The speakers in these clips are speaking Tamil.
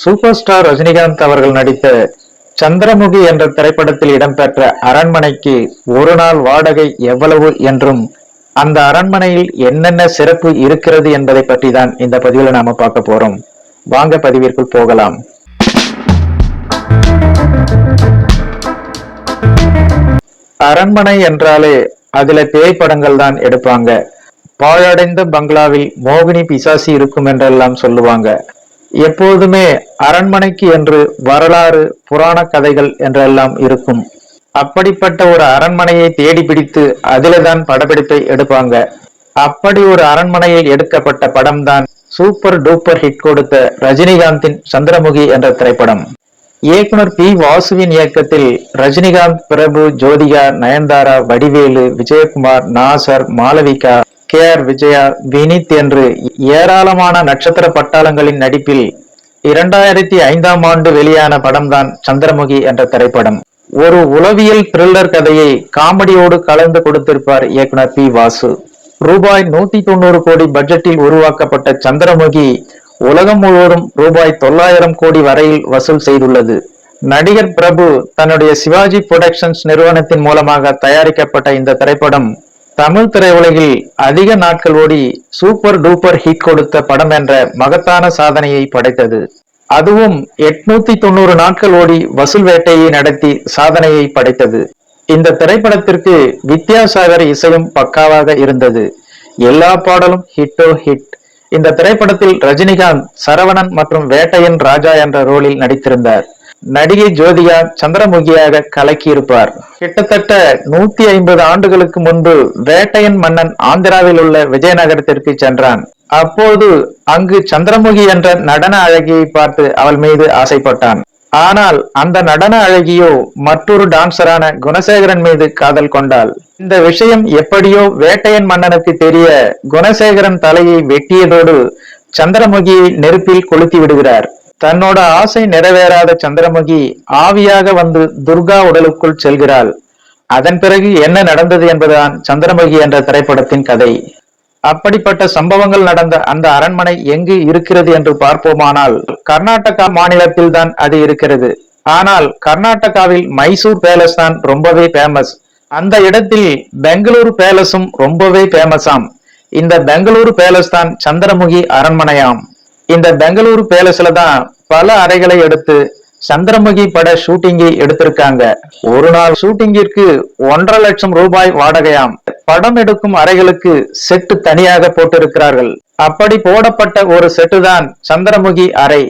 சூப்பர் ஸ்டார் ரஜினிகாந்த் அவர்கள் நடித்த சந்திரமுகி என்ற திரைப்படத்தில் இடம்பெற்ற அரண்மனைக்கு ஒரு நாள் வாடகை எவ்வளவு என்றும் அந்த அரண்மனையில் என்னென்ன சிறப்பு இருக்கிறது என்பதை பற்றி தான் இந்த பதிவில் நாம பார்க்க போறோம். வாங்க பதிவிற்குள் போகலாம். அரண்மனை என்றாலே அதுல பேய் படங்கள் தான் எடுப்பாங்க. பாழடைந்த பங்களாவில் மோகினி பிசாசி இருக்கும் என்றெல்லாம் சொல்லுவாங்க. எப்போதுமே அரண்மனைக்கு என்று வரலாறு புராண கதைகள் என்றெல்லாம் இருக்கும். அப்படிப்பட்ட ஒரு அரண்மனையை தேடி பிடித்து அதில்தான் படப்பிடிப்பை எடுப்பாங்க. அப்படி ஒரு அரண்மனையில் எடுக்கப்பட்ட படம் தான் சூப்பர் டூப்பர் ஹிட் கொடுத்த ரஜினிகாந்தின் சந்திரமுகி என்ற திரைப்படம். இயக்குனர் பி. வாசுவின் இயக்கத்தில் ரஜினிகாந்த் பிரபு ஜோதிகா நயன்தாரா வடிவேலு விஜயகுமார் நாசர் மாளவிகா கே ஆர் விஜயா வினித் என்று ஏராளமான நட்சத்திர பட்டாளங்களின் நடிப்பில் இரண்டாயிரத்தி ஐந்தாம் ஆண்டு வெளியான படம்தான் சந்திரமுகி என்ற திரைப்படம். ஒரு உளவியல் த்ரில்லர் கதையை காமெடியோடு கலந்து கொடுத்திருப்பார் இயக்குனர் பி வாசு. ரூபாய் நூத்தி தொண்ணூறு கோடி பட்ஜெட்டில் உருவாக்கப்பட்ட சந்திரமுகி உலகம் முழுவதும் ரூபாய் தொள்ளாயிரம் கோடி வரையில் வசூல் செய்துள்ளது. நடிகர் பிரபு தன்னுடைய சிவாஜி புரொடக்ஷன்ஸ் நிறுவனத்தின் மூலமாக தயாரிக்கப்பட்ட இந்த திரைப்படம் தமிழ் திரையுலகில் அதிக நாட்கள் ஓடி சூப்பர் டூப்பர் ஹிட் கொடுத்த படம் என்ற மகத்தான சாதனையை படைத்தது. அதுவும் எட்நூத்தி தொண்ணூறு நாட்கள் ஓடி வசூல் வேட்டையை நடத்தி சாதனையை படைத்தது. இந்த திரைப்படத்திற்கு வித்யாசாகர் இசையும் பக்காவாக இருந்தது. எல்லா பாடலும் ஹிட்டோ ஹிட் இந்த திரைப்படத்தில் ரஜினிகாந்த் சரவணன் மற்றும் வேட்டையன் ராஜா என்ற ரோலில் நடித்திருந்தார். நடிகை ஜோதிகா சந்திரமுகியாக கலக்கியிருப்பார். கிட்டத்தட்ட நூத்தி ஐம்பது ஆண்டுகளுக்கு முன்பு வேட்டையன் மன்னன் ஆந்திராவில் உள்ள விஜயநகரத்திற்கு சென்றான். அப்போது அங்கு சந்திரமுகி என்ற நடன அழகியை பார்த்து அவள் மீது ஆசைப்பட்டான். ஆனால் அந்த நடன அழகியோ மற்றொரு டான்சரான குணசேகரன் மீது காதல் கொண்டாள். இந்த விஷயம் எப்படியோ வேட்டையன் மன்னனுக்கு தெரிய குணசேகரன் தலையை வெட்டியதோடு சந்திரமுகியை நெருப்பில் கொளுத்தி விடுகிறார். தன்னோட ஆசை நிறைவேறாத சந்திரமுகி ஆவியாக வந்து துர்கா உடலுக்குள் செல்கிறாள். அதன் பிறகு என்ன நடந்தது என்பதுதான் சந்திரமுகி என்ற திரைப்படத்தின் கதை. அப்படிப்பட்ட சம்பவங்கள் நடந்த அந்த அரண்மனை எங்கு இருக்கிறது என்று பார்ப்போமானால் கர்நாடகா மாநிலத்தில் தான் அது இருக்கிறது. ஆனால் கர்நாடகாவில் மைசூர் பேலஸ் தான் ரொம்பவே ஃபேமஸ் அந்த இடத்தில் பெங்களூரு பேலஸும் ரொம்பவே ஃபேமஸாம் இந்த பெங்களூரு பேலஸ் தான் சந்திரமுகி அரண்மனையாம். இந்த பெங்களூரு பேலஸ்ல தான் பல அறைகளை எடுத்து சந்திரமுகி பட ஷூட்டிங்கை எடுத்திருக்காங்க. ஒரு நாள் ஷூட்டிங்கிற்கு ஒன்றரை லட்சம் ரூபாய் வாடகையாம். படம் எடுக்கும் அறைகளுக்கு செட்டு தனியாக போட்டிருக்கிறார்கள். அப்படி போடப்பட்ட ஒரு செட்டு தான் சந்திரமுகி அறை.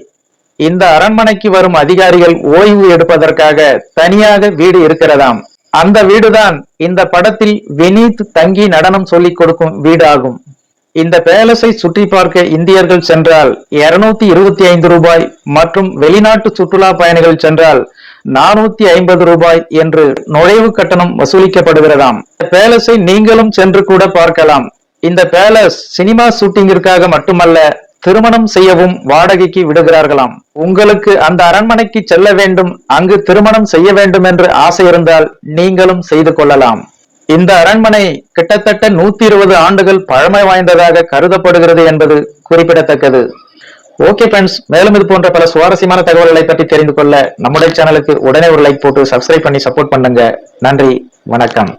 இந்த அரண்மனைக்கு வரும் அதிகாரிகள் ஓய்வு எடுப்பதற்காக தனியாக வீடு இருக்கிறதாம். அந்த வீடுதான் இந்த படத்தில் வினீத் தங்கி நடனம் சொல்லிக் கொடுக்கும் வீடாகும். இந்த பேலஸை சுற்றி பார்க்க இந்தியர்கள் சென்றால் இருநூத்தி இருபத்தி ஐந்து ரூபாய் மற்றும் வெளிநாட்டு சுற்றுலா பயணிகள் சென்றால் நானூத்தி ஐம்பது ரூபாய் என்று நுழைவு கட்டணம் வசூலிக்கப்படுகிறதாம். இந்த பேலஸை நீங்களும் சென்று கூட பார்க்கலாம். இந்த பேலஸ் சினிமா ஷூட்டிங்கிற்காக மட்டுமல்ல திருமணம் செய்யவும் வாடகைக்கு விடுகிறார்களாம். உங்களுக்கு அந்த அரண்மனைக்கு செல்ல வேண்டும் அங்கு திருமணம் செய்ய வேண்டும் என்று ஆசை இருந்தால் நீங்களும் செய்து கொள்ளலாம். இந்த அரண்மனை கிட்டத்தட்ட நூத்தி இருபது ஆண்டுகள் பழமை வாய்ந்ததாக கருதப்படுகிறது என்பது குறிப்பிடத்தக்கது. ஓகே ஃப்ரெண்ட்ஸ் மேலும் இது போன்ற பல சுவாரஸ்யமான தகவல்களை பற்றி தெரிந்து கொள்ள நம்முடைய சேனலுக்கு உடனே ஒரு லைக் போட்டு சப்ஸ்கிரைப் பண்ணி சப்போர்ட் பண்ணுங்க. நன்றி. வணக்கம்.